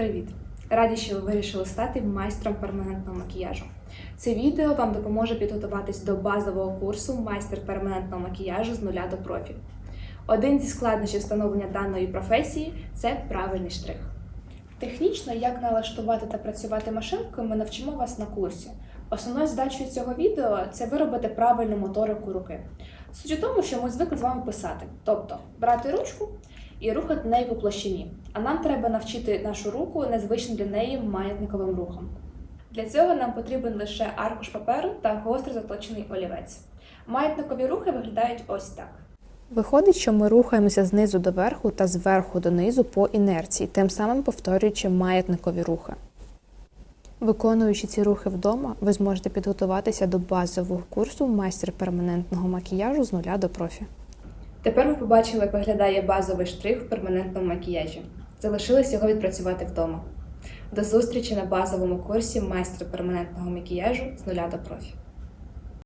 Привіт! Раді, що ви вирішили стати майстром перманентного макіяжу. Це відео вам допоможе підготуватись до базового курсу майстер перманентного макіяжу з нуля до профі. Один зі складнощів встановлення даної професії це правильний штрих. Технічно, як налаштувати та працювати машинкою, ми навчимо вас на курсі. Основною задачею цього відео це виробити правильну моторику руки. Суть у тому, що ми звикли з вами писати, тобто брати ручку і рухати нею по площині. А нам треба навчити нашу руку незвичним для неї маятниковим рухом. Для цього нам потрібен лише аркуш паперу та гостро заточений олівець. Маятникові рухи виглядають ось так. Виходить, що ми рухаємося знизу до верху та зверху донизу по інерції, тим самим повторюючи маятникові рухи. Виконуючи ці рухи вдома, ви зможете підготуватися до базового курсу майстер перманентного макіяжу з нуля до профі. Тепер ви побачили, як виглядає базовий штрих в перманентному макіяжі. Залишилось його відпрацювати вдома. До зустрічі на базовому курсі майстра перманентного макіяжу з нуля до профі.